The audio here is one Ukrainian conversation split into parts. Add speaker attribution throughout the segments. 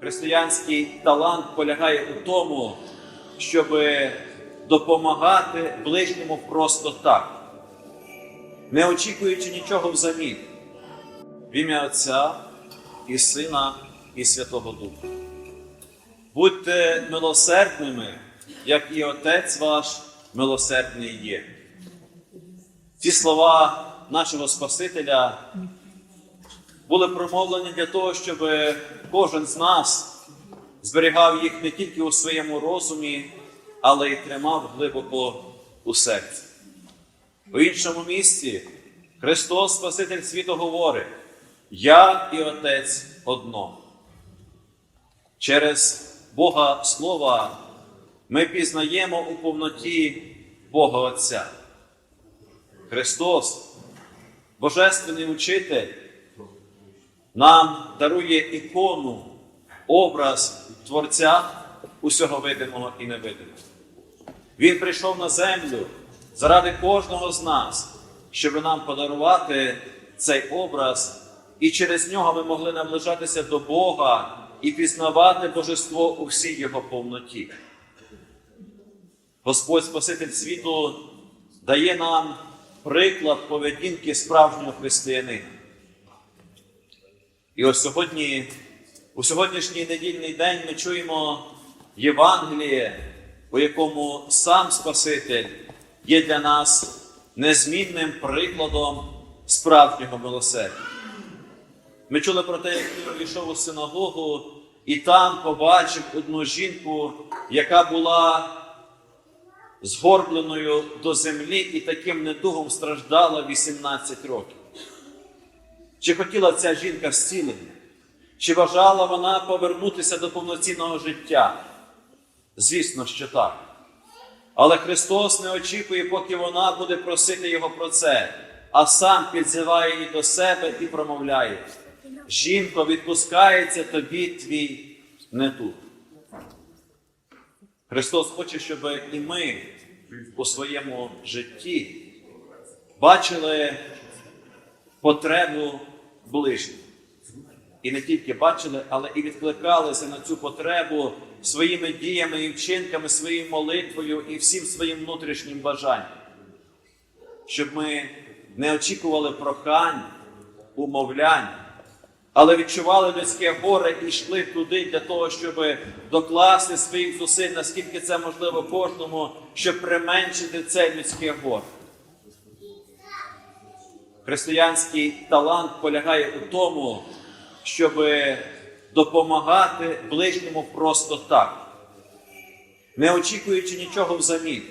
Speaker 1: Християнський талант полягає у тому, щоб допомагати ближньому просто так, не очікуючи нічого взамін. В ім'я Отця і Сина і Святого Духа. Будьте милосердними, як і Отець ваш милосердний є. Ці слова нашого Спасителя були промовлені для того, щоб кожен з нас зберігав їх не тільки у своєму розумі, але й тримав глибоко у серці. У іншому місці Христос Спаситель світу говорить: Я і Отець одно. Через Бога Слова ми пізнаємо у повноті Бога Отця. Христос, Божественний учитель, нам дарує ікону, образ Творця усього видимого і невидимого. Він прийшов на землю заради кожного з нас, щоб нам подарувати цей образ, і через нього ми могли наближатися до Бога і пізнавати Божество у всій його повноті. Господь Спаситель світу дає нам приклад поведінки справжнього християнина. І ось сьогодні, у сьогоднішній недільний день ми чуємо Євангеліє, у якому сам Спаситель є для нас незмінним прикладом справжнього милосердя. Ми чули про те, як він увійшов у синагогу і там побачив одну жінку, яка була згорбленою до землі і таким недугом страждала 18 років. Чи хотіла ця жінка зцілення? Чи бажала вона повернутися до повноцінного життя? Звісно, що так. Але Христос не очікує, поки вона буде просити Його про це, а сам підзиває її до себе і промовляє: Жінко, відпускається тобі твій недуг. Христос хоче, щоб і ми у своєму житті бачили потребу ближніх. І не тільки бачили, але і відкликалися на цю потребу своїми діями і вчинками, своєю молитвою і всім своїм внутрішнім бажанням. Щоб ми не очікували прохань, умовлянь, але відчували людське горе і йшли туди для того, щоб докласти своїх зусиль, наскільки це можливо кожному, щоб применшити це людське горе. Християнський талант полягає у тому, щоб допомагати ближньому просто так, не очікуючи нічого взамін,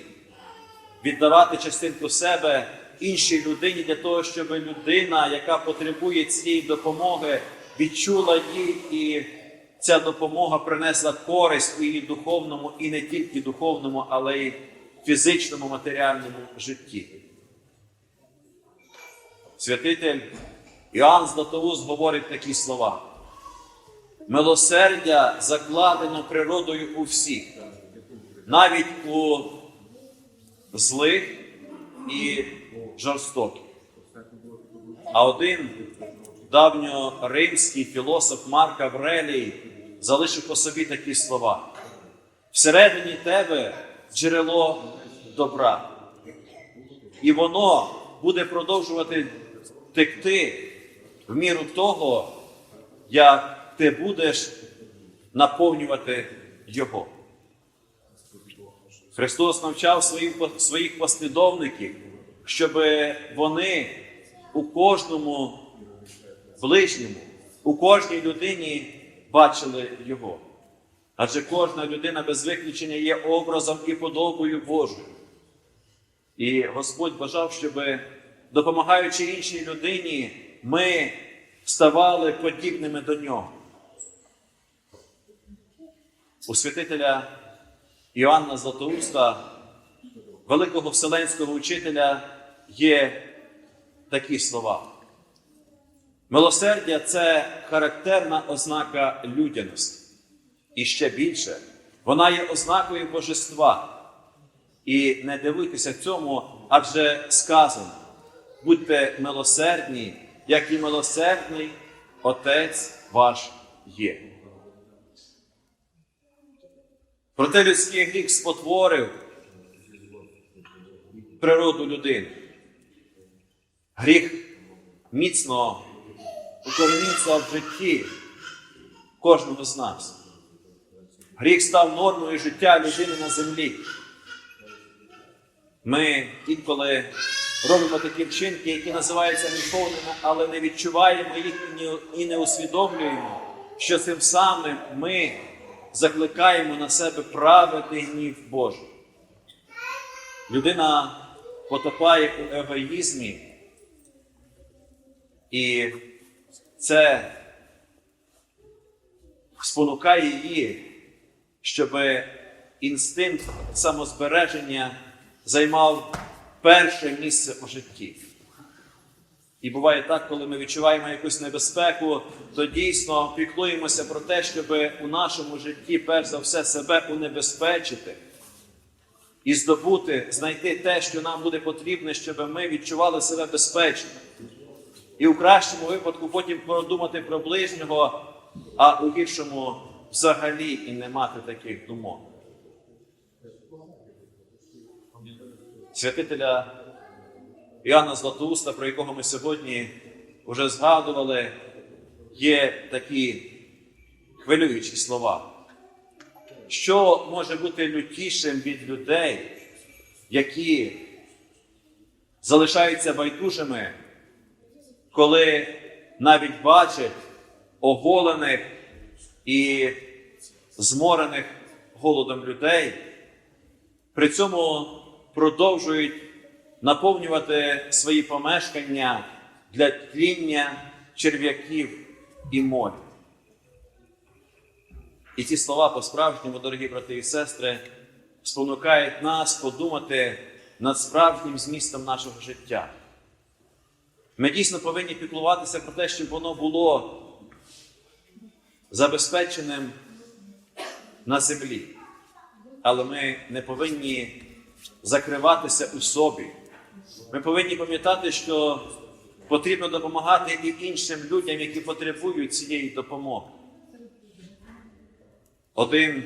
Speaker 1: віддавати частинку себе іншій людині для того, щоб людина, яка потребує цієї допомоги, відчула її і ця допомога принесла користь у її духовному і не тільки духовному, але й фізичному матеріальному житті. Святитель Іоанн Златоуст говорить такі слова. Милосердя закладено природою у всіх, навіть у злих і жорстоких. А один давньоримський філософ Марк Аврелій залишив по собі такі слова: всередині тебе джерело добра, і воно буде продовжувати текти в міру того, як ти будеш наповнювати Його. Христос навчав своїх, послідовників, щоб вони у кожному ближньому, у кожній людині бачили Його. Адже кожна людина без виключення є образом і подобою Божою. І Господь бажав, щоб, допомагаючи іншій людині, ми ставали подібними до нього. У святителя Іоанна Златоуста, великого вселенського учителя, є такі слова. Милосердя це характерна ознака людяності. І ще більше, вона є ознакою божества. І не дивуйтеся цьому, адже сказано: будьте милосердні, як і милосердний Отець ваш є. Проте людський гріх спотворив природу людини. Гріх міцно укорінився в житті кожного з нас. Гріх став нормою життя людини на землі. Ми інколи робимо такі вчинки, які називаються гріховними, але не відчуваємо їх і не- усвідомлюємо, що цим самим ми закликаємо на себе праведний гнів Божий. Людина потопає у егоїзмі, і це спонукає її, щоб інстинкт самозбереження займав перше місце у житті. І буває так, коли ми відчуваємо якусь небезпеку, то дійсно піклуємося про те, щоб у нашому житті, перш за все, себе унебезпечити і здобути, знайти те, що нам буде потрібне, щоб ми відчували себе безпечно. І у кращому випадку потім подумати про ближнього, а у гіршому взагалі і не мати таких думок. Святителя Іоанна Златоуста, про якого ми сьогодні вже згадували, є такі хвилюючі слова. Що може бути лютішим від людей, які залишаються байдужими, коли навіть бачать оголених і зморених голодом людей, при цьому продовжують наповнювати свої помешкання для тління черв'яків і моль. І ці слова по-справжньому, дорогі брати і сестри, спонукають нас подумати над справжнім змістом нашого життя. Ми дійсно повинні піклуватися про те, щоб воно було забезпеченим на землі. Але ми не повинні закриватися у собі. Ми повинні пам'ятати, що потрібно допомагати і іншим людям, які потребують цієї допомоги. Один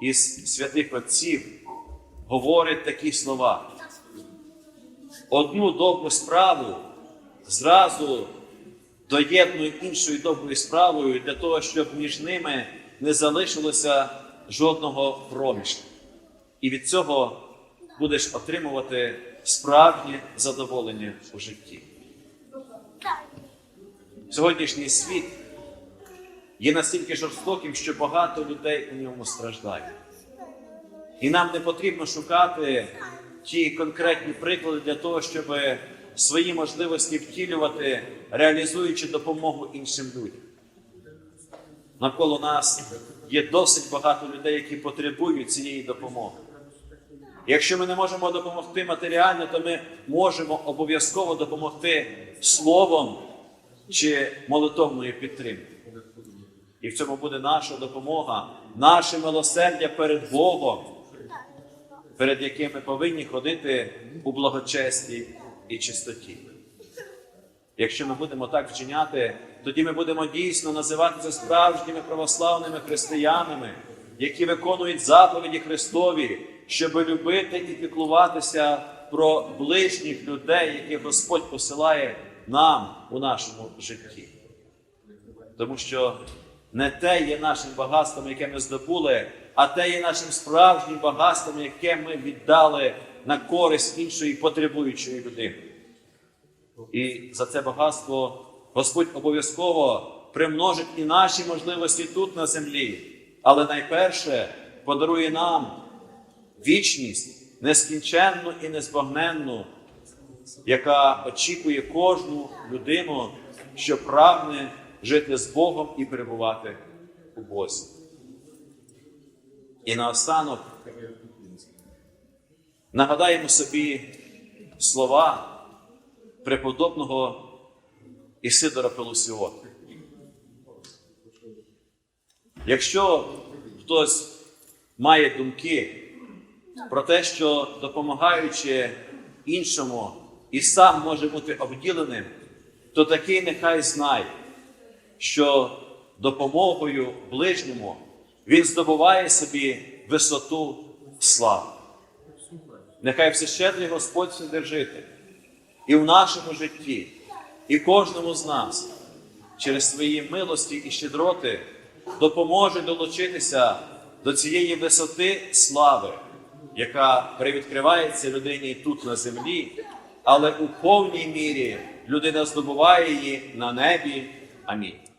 Speaker 1: із святих отців говорить такі слова. Одну добру справу зразу доєднує іншою доброю справою для того, щоб між ними не залишилося жодного проміжку. І від цього будеш отримувати справжнє задоволення у житті. Сьогоднішній світ є настільки жорстоким, що багато людей у ньому страждають. І нам не потрібно шукати ті конкретні приклади для того, щоб свої можливості втілювати, реалізуючи допомогу іншим людям. Навколо нас є досить багато людей, які потребують цієї допомоги. Якщо ми не можемо допомогти матеріально, то ми можемо обов'язково допомогти словом чи молитовною підтримкою. І в цьому буде наша допомога, наше милосердя перед Богом, перед яким ми повинні ходити у благочесті і чистоті. Якщо ми будемо так вчиняти, тоді ми будемо дійсно називатися справжніми православними християнами, які виконують заповіді Христові, щоб любити і піклуватися про ближніх людей, яких Господь посилає нам у нашому житті. Тому що не те є нашим багатством, яке ми здобули, а те є нашим справжнім багатством, яке ми віддали на користь іншої потребуючої людини. І за це багатство Господь обов'язково примножить і наші можливості тут на землі, але найперше подарує нам вічність нескінченну і незбагненну, яка очікує кожну людину, що прагне жити з Богом і перебувати у Бозі. І наостанок нагадаємо собі слова преподобного Ісидора Пелусіота. Якщо хтось має думки про те, що допомагаючи іншому і сам може бути обділеним, то такий нехай знає, що допомогою ближньому він здобуває собі висоту слави. Нехай всещедрий Господь Вседержитель і в нашому житті, і кожному з нас через свої милості і щедроти допоможе долучитися до цієї висоти слави, яка привідкривається людині тут на землі, але у повній мірі людина здобуває її на небі. Амінь.